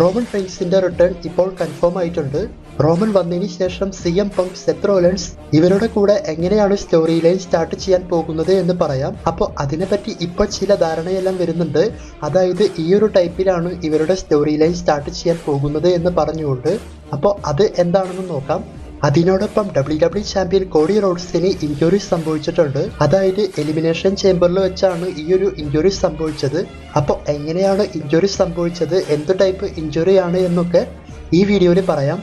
Roman റെയിൻസിന്റെ return ഇപ്പോൾ confirm ആയിട്ടുണ്ട്. റോമൻ വന്നതിന് ശേഷം C M Punk Seth Rollins ഇവരുടെ കൂടെ എങ്ങനെയാണ് സ്റ്റോറി ലൈൻ സ്റ്റാർട്ട് ചെയ്യാൻ പോകുന്നത് എന്ന് പറയാം. അപ്പോൾ അതിനെപ്പറ്റി ഇപ്പോൾ ചില ധാരണയെല്ലാം വരുന്നുണ്ട്. അതായത് ഈ ഒരു ടൈപ്പിലാണ് ഇവരുടെ സ്റ്റോറി ലൈൻ സ്റ്റാർട്ട് ചെയ്യാൻ പോകുന്നത് എന്ന് പറഞ്ഞുകൊണ്ട്. അപ്പോൾ അത് എന്താണെന്ന് നോക്കാം. അതിനോടൊപ്പം ഡബ്ല്യു ഡബ്ല്യു ചാമ്പ്യൻ കോഡി റോഡ്സിന് ഇഞ്ചുറി സംഭവിച്ചിട്ടുണ്ട്. അതായത് എലിമിനേഷൻ ചേംബറിൽ വെച്ചാണ് ഈ ഒരു ഇഞ്ചുറി സംഭവിച്ചത്. അപ്പോൾ എങ്ങനെയാണ് ഇഞ്ചുറി സംഭവിച്ചത്? എന്ത് ടൈപ്പ് ഇഞ്ചുറി ആണ് എന്നൊക്കെ ഈ വീഡിയോയിൽ പറയാം.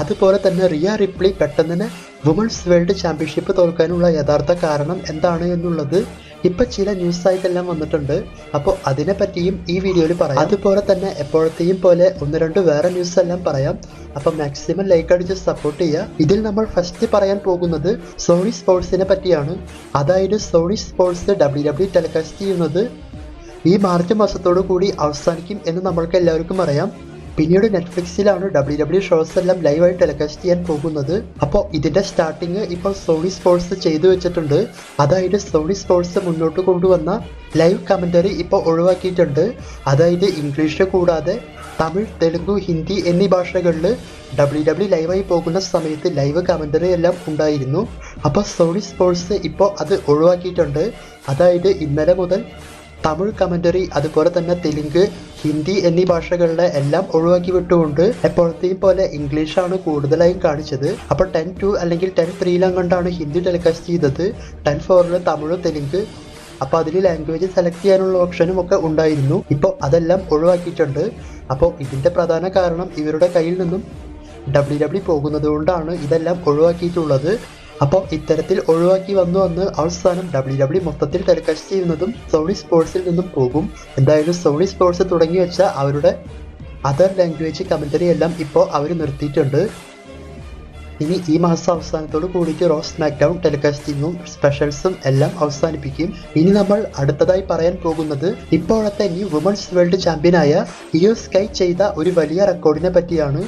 അതുപോലെ തന്നെ റിയ റിപ്ലി പെട്ടെന്ന് വുമൺസ് വേൾഡ് ചാമ്പ്യൻഷിപ്പ് തോൽക്കാനുള്ള യഥാർത്ഥ കാരണം എന്താണ് എന്നുള്ളത് ഇപ്പൊ ചില ന്യൂസ് ആയിട്ടെല്ലാം വന്നിട്ടുണ്ട്. അപ്പോൾ അതിനെ പറ്റിയും ഈ വീഡിയോയിൽ പറയാം. അതുപോലെ തന്നെ എപ്പോഴത്തെയും പോലെ ഒന്ന് രണ്ട് വേറെ ന്യൂസ് എല്ലാം പറയാം. അപ്പൊ മാക്സിമം ലൈക്ക് അടിച്ച് സപ്പോർട്ട് ചെയ്യുക. ഇതിൽ നമ്മൾ ഫസ്റ്റ് പറയാൻ പോകുന്നത് സോണി സ്പോർട്സിനെ പറ്റിയാണ്. അതായത് Sony sports W W telecast ചെയ്യുന്നത് ഈ മാർച്ച് മാസത്തോടു കൂടി അവസാനിക്കും എന്ന് നമ്മൾക്ക് എല്ലാവർക്കും അറിയാം. പിന്നീട് നെറ്റ്ഫ്ലിക്സിലാണ് ഡബ്ല്യു ഡബ്ല്യു ഷോസ് എല്ലാം ലൈവായി ടെലികാസ്റ്റ് ചെയ്യാൻ പോകുന്നത്. അപ്പോൾ ഇതിന്റെ സ്റ്റാർട്ടിങ് ഇപ്പോൾ സോണി സ്പോർട്സ് ചെയ്തു വെച്ചിട്ടുണ്ട്. അതായത് സോണി സ്പോർട്സ് മുന്നോട്ട് കൊണ്ടുവന്ന ലൈവ് കമന്ററി ഇപ്പോൾ ഒഴിവാക്കിയിട്ടുണ്ട്. അതായത് ഇംഗ്ലീഷ് കൂടാതെ തമിഴ് തെലുങ്ക് ഹിന്ദി എന്നീ ഭാഷകളിൽ ഡബ്ല്യു ഡബ്ല്യു ലൈവായി പോകുന്ന സമയത്ത് ലൈവ് കമന്ററി എല്ലാം ഉണ്ടായിരുന്നു. അപ്പോൾ സോണി സ്പോർട്സ് ഇപ്പോൾ അത് ഒഴിവാക്കിയിട്ടുണ്ട്. അതായത് ഇന്നലെ മുതൽ തമിഴ് കമന്ററി അതുപോലെ തന്നെ തെലുങ്ക് ഹിന്ദി എന്നീ ഭാഷകളിലെ എല്ലാം ഒഴിവാക്കി വിട്ടുകൊണ്ട് എപ്പോഴത്തെയും പോലെ ഇംഗ്ലീഷാണ് കൂടുതലായും കാണിച്ചത്. അപ്പോൾ ടെൻ ടു അല്ലെങ്കിൽ ടെൻ ത്രീയിലും കണ്ടാണ് ഹിന്ദി ടെലികാസ്റ്റ് ചെയ്തത്. ടെൻ ഫോറിൽ തമിഴ് തെലുങ്ക്. അപ്പോൾ അതിൽ ലാംഗ്വേജ് സെലക്ട് ചെയ്യാനുള്ള ഓപ്ഷനും ഒക്കെ ഉണ്ടായിരുന്നു. ഇപ്പോൾ അതെല്ലാം ഒഴിവാക്കിയിട്ടുണ്ട്. അപ്പോൾ ഇതിന്റെ പ്രധാന കാരണം ഇവരുടെ കയ്യിൽ നിന്നും ഡബ്ല്യു ഡബ്ല്യു പോകുന്നത് കൊണ്ടാണ് ഇതെല്ലാം ഒഴിവാക്കിയിട്ടുള്ളത്. അപ്പോൾ ഇത്തരത്തിൽ ഒഴിവാക്കി വന്നു വന്ന് അവസാനം ഡബ്ല്യു ഡബ്ല്യു മൊത്തത്തിൽ ടെലികാസ്റ്റ് ചെയ്യുന്നതും സോണി സ്പോർട്സിൽ നിന്നും പോകും. എന്തായാലും സോണി സ്പോർട്സ് തുടങ്ങി വെച്ച അവരുടെ അതർ ലാംഗ്വേജ് കമന്ററി എല്ലാം ഇപ്പോൾ അവർ നിർത്തിയിട്ടുണ്ട്. ഇനി ഈ മാസം അവസാനത്തോട് കൂടിയിട്ട് റോസ് ടെലികാസ്റ്റ് ടെലികാസ്റ്റിങ്ങും സ്പെഷ്യൽസും എല്ലാം അവസാനിപ്പിക്കും. ഇനി നമ്മൾ അടുത്തതായി പറയാൻ പോകുന്നത് ഇപ്പോഴത്തെ ന്യൂ വുമൺസ് വേൾഡ് ചാമ്പ്യനായ ഇയോ സ്കൈ ചെയ്ത ഒരു വലിയ റെക്കോർഡിനെ പറ്റിയാണ്.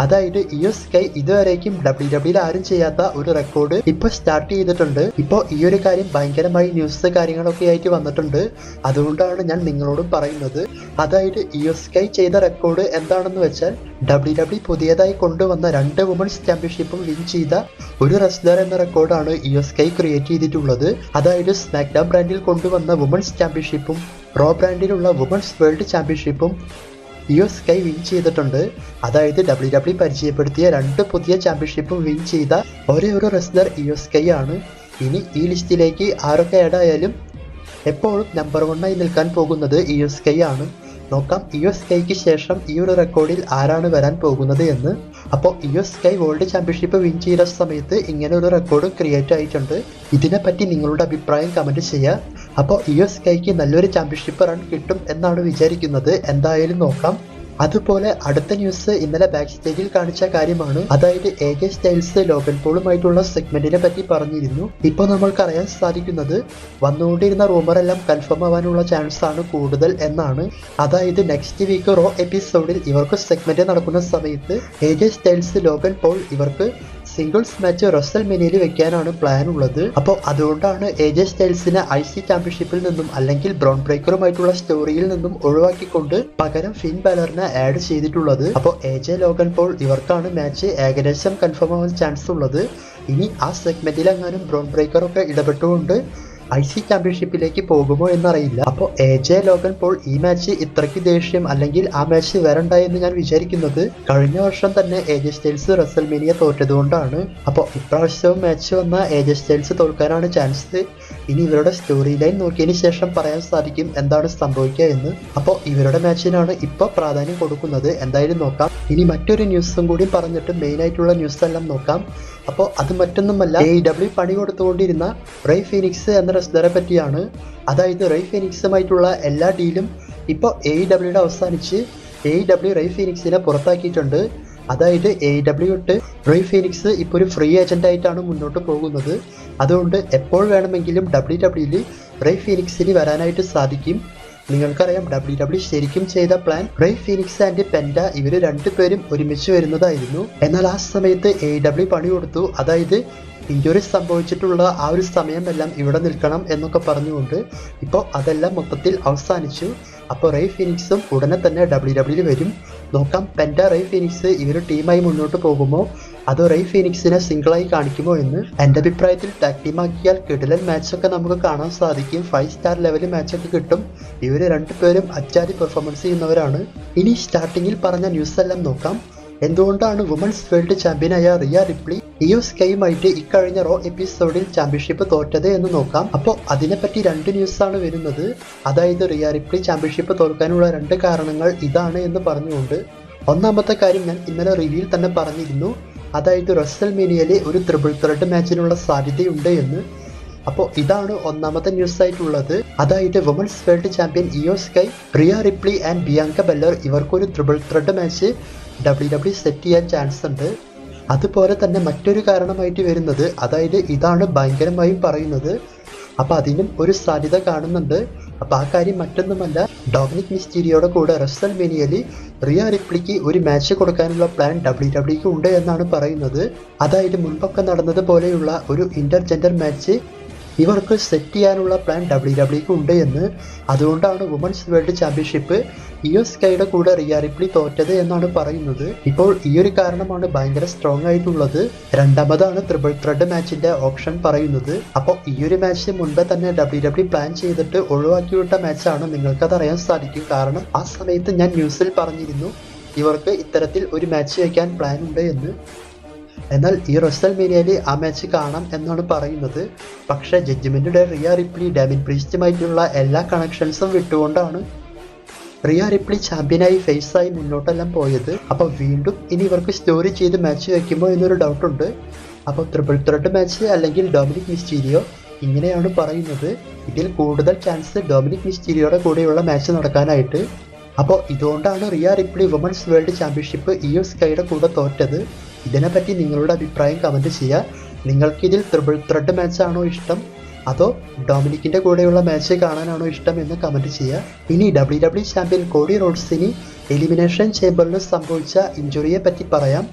അതായത് ഇയോ സ്കൈ ഇതുവരേക്കും ഡബ്ല്യു ഡബ്ല്യൂയിൽ ആരും ചെയ്യാത്ത ഒരു റെക്കോർഡ് ഇപ്പൊ സ്റ്റാർട്ട് ചെയ്തിട്ടുണ്ട്. ഇപ്പോൾ ഈ ഒരു കാര്യം ഭയങ്കരമായി ന്യൂസ് കാര്യങ്ങളൊക്കെ ആയിട്ട് വന്നിട്ടുണ്ട്. അതുകൊണ്ടാണ് ഞാൻ നിങ്ങളോടും പറയുന്നത്. അതായത് ഇയോ സ്കൈ ചെയ്ത റെക്കോർഡ് എന്താണെന്ന് വെച്ചാൽ ഡബ്ല്യു ഡബ്ല്യു പുതിയതായി കൊണ്ടുവന്ന രണ്ട് വുമൺസ് ചാമ്പ്യൻഷിപ്പും വിൻ ചെയ്ത ഒരു റെസ്ലർ എന്ന റെക്കോർഡാണ് ഇയോ സ്കൈ ക്രിയേറ്റ് ചെയ്തിട്ടുള്ളത്. അതായത് സ്മാക്ഡൗൺ ബ്രാൻഡിൽ കൊണ്ടുവന്ന വുമൺസ് ചാമ്പ്യൻഷിപ്പും റോ ബ്രാൻഡിലുള്ള വുമൺസ് വേൾഡ് ചാമ്പ്യൻഷിപ്പും ഇയോ സ്കൈ വിൻ ചെയ്തിട്ടുണ്ട്. അതായത് ഡബ്ല്യു ഡബ്ല്യു പരിചയപ്പെടുത്തിയ രണ്ട് പുതിയ ചാമ്പ്യൻഷിപ്പും വിൻ ചെയ്ത ഒരേ ഒരു റെസ്ലർ യു എസ് കൈ ആണ്. ഇനി ഈ ലിസ്റ്റിലേക്ക് ആരൊക്കെ ആഡ് ആയാലും എപ്പോഴും നമ്പർ വണ്ണായി നിൽക്കാൻ പോകുന്നത് ഇ എസ് കൈ ആണ്. നോക്കാം യു എസ് കൈക്ക് ശേഷം ഈ ഒരു റെക്കോർഡിൽ ആരാണ് വരാൻ പോകുന്നത് എന്ന്. അപ്പോൾ Iyo Sky world championship win ചെയ്ത സമയത്ത് ഇങ്ങനെ ഒരു റെക്കോർഡ് ക്രിയേറ്റ് ആയിട്ടുണ്ട്. ഇതിനെപ്പറ്റി നിങ്ങളുടെ അഭിപ്രായം കമന്റ് ചെയ്യുക. അപ്പോൾ ഇയോ സ്കൈക്ക് നല്ലൊരു ചാമ്പ്യൻഷിപ്പ് റൺ കിട്ടും എന്നാണ് വിചാരിക്കുന്നത്. എന്തായാലും നോക്കാം. അതുപോലെ അടുത്ത ന്യൂസ് ഇന്നലെ ബാക്ക് സ്റ്റേജിൽ കാണിച്ച കാര്യമാണ്. അതായത് എ ജെ സ്റ്റൈൽസ് ലോഗൻ പോളുമായിട്ടുള്ള സെഗ്മെന്റിനെ പറ്റി പറഞ്ഞിരുന്നു. ഇപ്പോൾ നമ്മൾക്ക് അറിയാൻ സാധിക്കുന്നത് വന്നുകൊണ്ടിരുന്ന റൂമർ എല്ലാം കൺഫേം ആവാനുള്ള ചാൻസ് ആണ് കൂടുതൽ എന്നാണ്. അതായത് നെക്സ്റ്റ് വീക്ക് റോ എപ്പിസോഡിൽ ഇവർക്ക് സെഗ്മെന്റ് നടക്കുന്ന സമയത്ത് A J Styles Logan Paul ഇവർക്ക് സിംഗിൾസ് മാച്ച് റസൽ മെനിയിൽ വെക്കാനാണ് പ്ലാൻ ഉള്ളത്. അപ്പോൾ അതുകൊണ്ടാണ് എ ജെ സ്റ്റൈൽസിനെ ഐ സി ചാമ്പ്യൻഷിപ്പിൽ നിന്നും അല്ലെങ്കിൽ ബ്രൗൺ ബ്രേക്കറുമായിട്ടുള്ള സ്റ്റോറിയിൽ നിന്നും ഒഴിവാക്കിക്കൊണ്ട് പകരം ഫിൻ ബാലറിനെ ആഡ് ചെയ്തിട്ടുള്ളത്. അപ്പോൾ എ ജെ ലോഗൻ പോൾ ഇവർക്കാണ് മാച്ച് ഏകദേശം കൺഫേം ആവാൻ ചാൻസ് ഉള്ളത്. ഇനി ആ സെഗ്മെന്റിൽ എങ്ങാനും ബ്രൗൺ ബ്രേക്കറൊക്കെ ഇടപെട്ടുകൊണ്ട് ഐ സി ചാമ്പ്യൻഷിപ്പിലേക്ക് പോകുമോ എന്നറിയില്ല. അപ്പോൾ എ ജെ ലോഗൻ പോൾ ഈ മാച്ച് ഇത്രയ്ക്ക് ദേഷ്യം അല്ലെങ്കിൽ ആ മാച്ച് വരണ്ട എന്ന് ഞാൻ വിചാരിക്കുന്നത് കഴിഞ്ഞ വർഷം തന്നെ എ ജെ സ്റ്റൈൽസ് റസൽമേനിയ തോറ്റതുകൊണ്ടാണ്. അപ്പോൾ ഇപ്രാവശ്യവും മാച്ച് വന്ന എ ജെ സ്റ്റൈൽസ് തോൽക്കാനാണ് ചാൻസ്. ഇനി ഇവരുടെ സ്റ്റോറി ലൈൻ നോക്കിയതിന് ശേഷം പറയാൻ സാധിക്കും എന്താണ് സംഭവിക്കുക എന്ന്. അപ്പോൾ ഇവരുടെ മാച്ചിനാണ് ഇപ്പോൾ പ്രാധാന്യം കൊടുക്കുന്നത്. എന്തായാലും നോക്കാം. ഇനി മറ്റൊരു ന്യൂസും കൂടി പറഞ്ഞിട്ട് മെയിൻ ആയിട്ടുള്ള ന്യൂസ് എല്ലാം നോക്കാം. അപ്പോൾ അത് മറ്റൊന്നുമല്ല ഈ ഡബ്ല്യു പണി കൊടുത്തുകൊണ്ടിരുന്ന റൈ ഫിനിക്സ് എന്ന റെസ്ലറെ പറ്റിയാണ്. അതായത് റൈ ഫിനിക്സുമായിട്ടുള്ള എല്ലാ ഡീലും ഇപ്പോൾ എ ഡബ്ല്യുടെ അവസാനിച്ച് എ ഡബ്ല്യു റൈ ഫിനിക്സിനെ പുറത്താക്കിയിട്ടുണ്ട്. അതായത് എ ഡബ്ല്യു ഇട്ട് റൈ ഫിനിക്സ് ഇപ്പോൾ ഒരു ഫ്രീ ഏജന്റ് ആയിട്ടാണ് മുന്നോട്ട് പോകുന്നത്. അതുകൊണ്ട് എപ്പോൾ വേണമെങ്കിലും ഡബ്ല്യു ഡബ്ല്യുയിൽ റൈ ഫിനിക്സിന് വരാനായിട്ട് സാധിക്കും. നിങ്ങൾക്കറിയാം ഡബ്ല്യു ഡബ്ല്യു ശരിക്കും ചെയ്ത plan Rey Fenix and Penta ഇവർ രണ്ടുപേരും ഒരുമിച്ച് വരുന്നതായിരുന്നു. എന്നാൽ ആ സമയത്ത് എ ഡബ്ല്യു പണി കൊടുത്തു. അതായത് ഇഞ്ചുറി സംഭവിച്ചിട്ടുള്ള ആ ഒരു സമയമെല്ലാം ഇവിടെ നിൽക്കണം എന്നൊക്കെ പറഞ്ഞുകൊണ്ട് ഇപ്പോൾ അതെല്ലാം മൊത്തത്തിൽ അവസാനിച്ചു. അപ്പോൾ റേ ഫിനിക്സും ഉടനെ തന്നെ ഡബ്ല്യു ഡബ്ല്യു വരും. നോക്കാം പെൻഡ റേ ഫിനിക്സ് ഇവർ ടീമായി മുന്നോട്ട് പോകുമോ? അതോ റൈ ഫിനിക്സിനെ സിംഗിളായി കാണിക്കുമോ എന്ന്? എന്റെ അഭിപ്രായത്തിൽ ടീമാക്കിയാൽ കിടിലൻ മാച്ചൊക്കെ നമുക്ക് കാണാൻ സാധിക്കും. ഫൈവ് സ്റ്റാർ ലെവൽ മാച്ചൊക്കെ കിട്ടും. ഇവർ രണ്ടുപേരും അച്ചാരി പെർഫോമൻസ് ചെയ്യുന്നവരാണ്. ഇനി സ്റ്റാർട്ടിങ്ങിൽ പറഞ്ഞ ന്യൂസ് എല്ലാം നോക്കാം. എന്തുകൊണ്ടാണ് വുമൻസ് വേൾഡ് ചാമ്പ്യനായ റിയ റിപ്ലി ഇയോ സ്കൈയുമായിട്ട് ഇക്കഴിഞ്ഞ റോ എപ്പിസോഡിൽ ചാമ്പ്യൻഷിപ്പ് തോറ്റത് എന്ന് നോക്കാം. അപ്പോൾ അതിനെപ്പറ്റി രണ്ട് ന്യൂസാണ് വരുന്നത്. അതായത് റിയ റിപ്ലി ചാമ്പ്യൻഷിപ്പ് തോൽക്കാനുള്ള രണ്ട് കാരണങ്ങൾ ഇതാണ് എന്ന് പറഞ്ഞുകൊണ്ട്. ഒന്നാമത്തെ കാര്യം ഞാൻ ഇന്നലെ റിവ്യൂയിൽ തന്നെ പറഞ്ഞിരുന്നു. അതായത് റസൽ മീനിയയിലെ ഒരു ത്രിപിൾ ത്രെഡ് മാച്ചിനുള്ള സാധ്യതയുണ്ട് എന്ന്. അപ്പോൾ ഇതാണ് ഒന്നാമത്തെ ന്യൂസ് ആയിട്ടുള്ളത്. അതായത് women's world champion Iyo Sky Ripley and Bianca Belair ഇവർക്കൊരു triple threat match W W set ചെയ്യാൻ ചാൻസ് ഉണ്ട്. അതുപോലെ തന്നെ മറ്റൊരു കാരണമായിട്ട് വരുന്നത് അതായത് ഇതാണ് ഭയങ്കരമായും പറയുന്നത്. അപ്പോൾ അതിനും ഒരു സാധ്യത കാണുന്നുണ്ട്. അപ്പോൾ ആ കാര്യം മറ്റൊന്നുമല്ല. ഡോമിനിക് മിസ്റ്റീരിയോടെ കൂടെ റസൽ മെനിയലി റിയ റിപ്ലിക്ക് ഒരു മാച്ച് കൊടുക്കാനുള്ള പ്ലാൻ ഡബ്ല്യു ഡബ്ല്യുക്ക് ഉണ്ട് എന്നാണ് പറയുന്നത്. അതായത് മുൻപൊക്കെ നടന്നത് പോലെയുള്ള ഒരു ഇന്റർജെൻഡർ മാച്ച് ഇവർക്ക് സെറ്റ് ചെയ്യാനുള്ള പ്ലാൻ ഡബ്ല്യു ഡബ്ല്യുക്ക് ഉണ്ട് എന്ന്. അതുകൊണ്ടാണ് വുമൻസ് വേൾഡ് ചാമ്പ്യൻഷിപ്പ് ഇയോ കൈയുടെ കൂടെ റിയ റിപ്ലി തോറ്റത് എന്നാണ് പറയുന്നത്. ഇപ്പോൾ ഈ ഒരു കാരണമാണ് ഭയങ്കര സ്ട്രോങ് ആയിട്ടുള്ളത്. രണ്ടാമതാണ് ത്രിബിൾ ത്രെഡ് മാച്ചിന്റെ ഓപ്ഷൻ പറയുന്നത്. അപ്പോൾ ഈ ഒരു മാച്ചിന് മുൻപേ തന്നെ ഡബ്ല്യു ഡബ്ല്യു പ്ലാൻ ചെയ്തിട്ട് ഒഴിവാക്കിവിട്ട മാച്ചാണ് നിങ്ങൾക്കത് അറിയാൻ സാധിക്കും. കാരണം ആ സമയത്ത് ഞാൻ ന്യൂസിൽ പറഞ്ഞിരുന്നു ഇവർക്ക് ഇത്തരത്തിൽ ഒരു മാച്ച് വയ്ക്കാൻ പ്ലാൻ ഉണ്ട് എന്ന്. എന്നാൽ ഈ റസ്സൽ മീനിയയിൽ ആ മാച്ച് കാണാം എന്നാണ് പറയുന്നത്. പക്ഷേ ജഡ്ജ്മെന്റിന്റെ റിയ റിപ്ലി ഡാമിൻ പ്രീസ്റ്റുമായിട്ടുള്ള എല്ലാ കണക്ഷൻസും വിട്ടുകൊണ്ടാണ് റിയ റിപ്ലി ചാമ്പ്യനായി ഫേസായി മുന്നോട്ടെല്ലാം പോയത്. അപ്പോൾ വീണ്ടും ഇനി ഇവർക്ക് സ്റ്റോറി ചെയ്ത് മാച്ച് വയ്ക്കുമ്പോൾ എന്നൊരു ഡൗട്ടുണ്ട്. അപ്പോൾ ട്രിപ്പിൾ ത്രെഡ് മാച്ച് അല്ലെങ്കിൽ ഡൊമിനിക് മിസ്റ്റീരിയോ ഇങ്ങനെയാണ് പറയുന്നത്. ഇതിൽ കൂടുതൽ ചാൻസ് ഡൊമിനിക് മിസ്റ്റീരിയോയുടെ കൂടെയുള്ള മാച്ച് നടക്കാനായിട്ട്. അപ്പോൾ ഇതുകൊണ്ടാണ് Rhea Ripley women's world championship Iyo സ്കൈയുടെ കൂടെ തോറ്റത്. ഇതിനെപ്പറ്റി നിങ്ങളുടെ അഭിപ്രായം കമന്റ് ചെയ്യുക. നിങ്ങൾക്കിതിൽ ത്രിബിൾ ത്രെഡ് മാച്ചാണോ ഇഷ്ടം? അതോ ഡൊമിനിക്കിന്റെ കൂടെയുള്ള മാച്ച് കാണാനാണോ ഇഷ്ടം എന്ന് കമന്റ് ചെയ്യുക. ഇനി ഡബ്ല്യു ഡബ്ല്യു ചാമ്പ്യൻ കോഡി റോഡ്സിന് എലിമിനേഷൻ ചേംബറിൽ സംഭവിച്ച ഇഞ്ചുറിയെ പറ്റി പറയാം.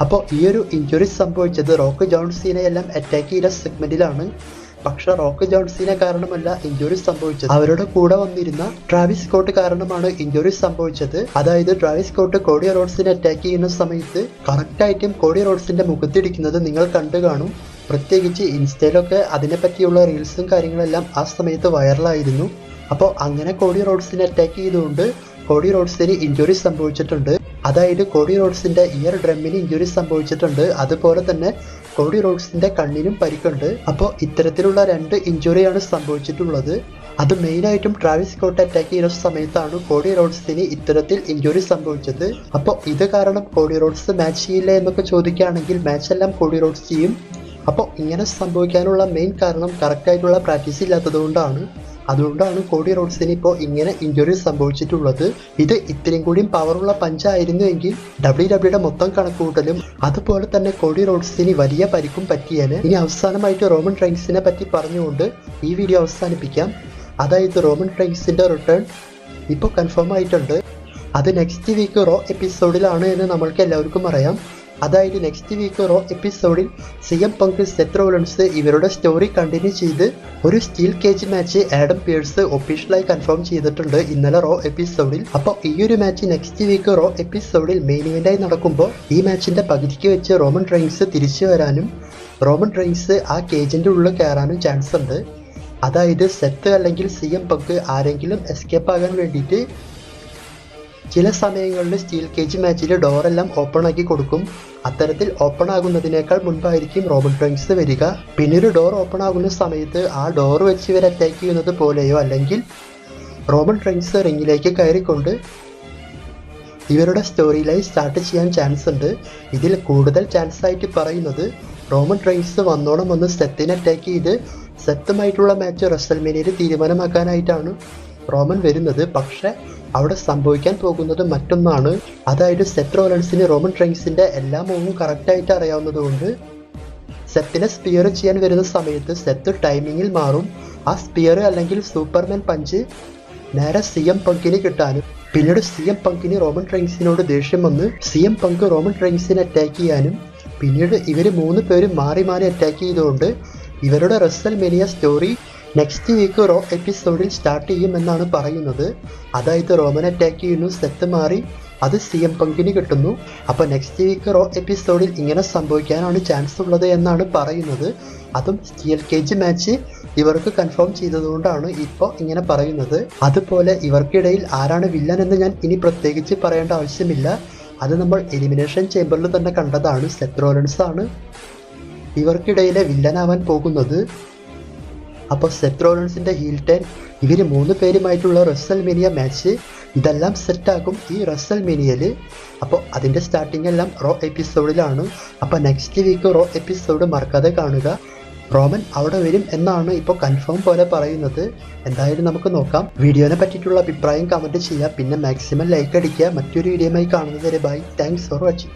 അപ്പോൾ ഈ ഒരു ഇഞ്ചുറി സംഭവിച്ചത് റോക്ക് ജോൺസീനെയെല്ലാം അറ്റാക്ക് ചെയ്ത സെഗ്മെന്റിലാണ് പക്ഷെ റോക്ക് ജോൺസിനെ കാരണമല്ല ഇഞ്ചുറി സംഭവിച്ചത്. അവരുടെ കൂടെ വന്നിരുന്ന ട്രാവിസ് സ്കോട്ട് കാരണമാണ് ഇഞ്ചുറി സംഭവിച്ചത്. അതായത് ട്രാവിസ് കോട്ട് കോടി റോഡ്സിനെ അറ്റാക്ക് ചെയ്യുന്ന സമയത്ത് കറക്റ്റായിട്ടും കോടി റോഡ്സിന്റെ മുഖത്തിടിക്കുന്നത് നിങ്ങൾ കണ്ടു കാണും. പ്രത്യേകിച്ച് ഇൻസ്റ്റയിലൊക്കെ അതിനെപ്പറ്റിയുള്ള റീൽസും കാര്യങ്ങളെല്ലാം ആ സമയത്ത് വൈറലായിരുന്നു അപ്പോൾ അങ്ങനെ കോടി റോഡ്സിനെ അറ്റാക്ക് ചെയ്തുകൊണ്ട് കോടി റോഡ്സിന് ഇഞ്ചുറി സംഭവിച്ചിട്ടുണ്ട്. അതായത് കോടി റോഡ്സിന്റെ ഇയർ ഡ്രമ്മിന് ഇഞ്ചുറി സംഭവിച്ചിട്ടുണ്ട്. അതുപോലെ തന്നെ കോഡി റോഡ്സിന്റെ കണ്ണിനും പരിക്കുണ്ട്. അപ്പോൾ ഇത്തരത്തിലുള്ള രണ്ട് ഇഞ്ചുറിയാണ് സംഭവിച്ചിട്ടുള്ളത്. അത് മെയിനായിട്ടും ട്രാവിസ് കോട്ട് അറ്റാക്ക് ചെയ്യുന്ന സമയത്താണ് കോഡി റോഡ്സിന് ഇത്തരത്തിൽ ഇഞ്ചുറി സംഭവിച്ചത്. അപ്പോൾ ഇത് കാരണം കോഡി റോഡ്സ് മാച്ച് ചെയ്യില്ല എന്നൊക്കെ ചോദിക്കുകയാണെങ്കിൽ മാച്ച് എല്ലാം കോഡി റോഡ്സ് ചെയ്യും. അപ്പോൾ ഇങ്ങനെ സംഭവിക്കാനുള്ള മെയിൻ കാരണം കറക്റ്റായിട്ടുള്ള പ്രാക്ടീസ് ഇല്ലാത്തതുകൊണ്ടാണ്. അതുകൊണ്ടാണ് കോടി റോഡ്സിന് ഇപ്പോൾ ഇങ്ങനെ ഇഞ്ചുറി സംഭവിച്ചിട്ടുള്ളത്. ഇത് ഇത്രയും കൂടിയും പവറുള്ള പഞ്ചായിരുന്നു എങ്കിൽ ഡബ്ല്യു ഡബ്ല്യുടെ മൊത്തം കണക്കുകൂട്ടലും അതുപോലെ തന്നെ കോടി റോഡ്സിന് വലിയ പരിക്കും പറ്റിയേനെ ഇനി അവസാനമായിട്ട് റോമൻ ട്രൈൻസിനെ പറ്റി പറഞ്ഞുകൊണ്ട് ഈ വീഡിയോ അവസാനിപ്പിക്കാം. അതായത് റോമൻ ട്രൈൻസിന്റെ റിട്ടേൺ ഇപ്പോൾ കൺഫേം ആയിട്ടുണ്ട്. അത് നെക്സ്റ്റ് വീക്ക് റോ എപ്പിസോഡിലാണ് എന്ന് നമ്മൾക്ക് എല്ലാവർക്കും അറിയാം. അതായത് നെക്സ്റ്റ് വീക്ക് റോ എപ്പിസോഡിൽ C M Punk Seth Rollins ഇവരുടെ സ്റ്റോറി കണ്ടിന്യൂ ചെയ്ത് ഒരു steel cage match Adam Pearce ഒഫീഷ്യലായി confirm ചെയ്തിട്ടുണ്ട് ഇന്നലെ റോ എപ്പിസോഡിൽ അപ്പോൾ ഈ ഒരു മാച്ച് നെക്സ്റ്റ് വീക്ക് റോ എപ്പിസോഡിൽ മെയിൻ ഇവന്റായി നടക്കുമ്പോൾ ഈ മാച്ചിന്റെ പകുതിക്ക് വെച്ച് റോമൻ ഡ്രൈങ്സ് തിരിച്ചു വരാനും റോമൻ ഡ്രൈങ്സ് ആ കേജിന്റെ ഉള്ളിൽ കയറാനും ചാൻസ് ഉണ്ട്. അതായത് സെത്ത് അല്ലെങ്കിൽ സി എം പങ്ക് ആരെങ്കിലും എസ്കേപ്പ് ആകാൻ വേണ്ടിയിട്ട് ചില സമയങ്ങളിൽ സ്റ്റീൽ കേജ് മാച്ചിൽ ഡോറെല്ലാം ഓപ്പൺ ആക്കി കൊടുക്കും. അത്തരത്തിൽ ഓപ്പൺ ആകുന്നതിനേക്കാൾ മുൻപായിരിക്കും റോബർട്ട് റൈൻസ് വരിക. പിന്നെ ഒരു ഡോർ ഓപ്പൺ ആകുന്ന സമയത്ത് ആ ഡോർ വെച്ച് ഇവർ അറ്റാക്ക് ചെയ്യുന്നത് പോലെയോ അല്ലെങ്കിൽ റോബർട്ട് റൈൻസ് റിങ്ങിലേക്ക് കയറിക്കൊണ്ട് ഇവരുടെ സ്റ്റോറി ലൈൻ സ്റ്റാർട്ട് ചെയ്യാൻ ചാൻസ് ഉണ്ട്. ഇതിൽ കൂടുതൽ ചാൻസ് ആയിട്ട് പറയുന്നത് റോമൻ റൈൻസ് വന്നോണം വന്ന് സെത്തിനെ അറ്റാക്ക് ചെയ്ത് സെത്തുമായിട്ടുള്ള മാച്ച് റസൽമേനിയിൽ തീരുമാനമാക്കാനായിട്ടാണ്. റോമൻ വരുന്നത് പക്ഷെ അവിടെ സംഭവിക്കാൻ പോകുന്നത് മറ്റൊന്നാണ്. അതായത് സെറ്റ് റോലൻസിന് റോമൻ ട്രെങ്സിന്റെ എല്ലാ മൂവും കറക്റ്റായിട്ട് അറിയാവുന്നതുകൊണ്ട് സെത്തിനെ സ്പിയർ ചെയ്യാൻ വരുന്ന സമയത്ത് സെത്ത് ടൈമിങ്ങിൽ മാറും. ആ സ്പിയർ അല്ലെങ്കിൽ സൂപ്പർമാൻ പഞ്ച് നേരെ സി എം പങ്കിന് കിട്ടാനും പിന്നീട് സി എം പങ്കിന് റോമൻ ട്രെങ്സിനോട് ദേഷ്യം വന്ന് സി എം പങ്ക് റോമൻ ട്രൈൻസിനെ അറ്റാക്ക് ചെയ്യാനും പിന്നീട് ഇവർ മൂന്ന് പേരും മാറി മാറി അറ്റാക്ക് ചെയ്തുകൊണ്ട് ഇവരുടെ WrestleMania story next week Raw എപ്പിസോഡിൽ സ്റ്റാർട്ട് ചെയ്യുമെന്നാണ് പറയുന്നത്. അതായത് റോമൻ അറ്റാക്ക് ചെയ്യുന്നു സെത്ത് മാറി. അത് സി എം പങ്കിന് കിട്ടുന്നു. അപ്പോൾ നെക്സ്റ്റ് വീക്ക് റോ എപ്പിസോഡിൽ ഇങ്ങനെ സംഭവിക്കാനാണ് ചാൻസ് ഉള്ളത് എന്നാണ് പറയുന്നത്. അതും സ്റ്റീൽ കേജ് മാച്ച് ഇവർക്ക് കൺഫേം ചെയ്തതുകൊണ്ടാണ് ഇപ്പോൾ ഇങ്ങനെ പറയുന്നത്. അതുപോലെ ഇവർക്കിടയിൽ ആരാണ് വില്ലൻ എന്ന് ഞാൻ ഇനി പ്രത്യേകിച്ച് പറയേണ്ട ആവശ്യമില്ല. അത് നമ്മൾ എലിമിനേഷൻ ചേമ്പറിൽ തന്നെ കണ്ടതാണ്. സെത്രോലൻസ് ആണ്. ഇവർക്കിടയിലെ വില്ലനാവാൻ പോകുന്നത്. അപ്പോൾ സെത്രോലൻസിന്റെ ഹീൽ ടേൺ ഇവർ മൂന്ന് പേരുമായിട്ടുള്ള റസൽ മിനിയ മാച്ച് ഇതെല്ലാം സെറ്റാക്കും ഈ റസൽ മിനിയയിൽ അപ്പോൾ അതിന്റെ സ്റ്റാർട്ടിംഗ് എല്ലാം റോ എപ്പിസോഡിലാണ് അപ്പോൾ നെക്സ്റ്റ് വീക്ക് റോ എപ്പിസോഡ് മറക്കാതെ കാണുക. റോമൻ അവിടെ വരും എന്നാണ് ഇപ്പോൾ കൺഫേം പോലെ പറയുന്നത്. എന്തായാലും നമുക്ക് നോക്കാം. വീഡിയോനെ പറ്റിയിട്ടുള്ള അഭിപ്രായം കമന്റ് ചെയ്യുക പിന്നെ മാക്സിമം ലൈക്ക് അടിക്കുക. മറ്റൊരു വീഡിയോയുമായി കാണുന്നത് വരെ ബൈ താങ്ക്സ് ഫോർ വാച്ചിങ്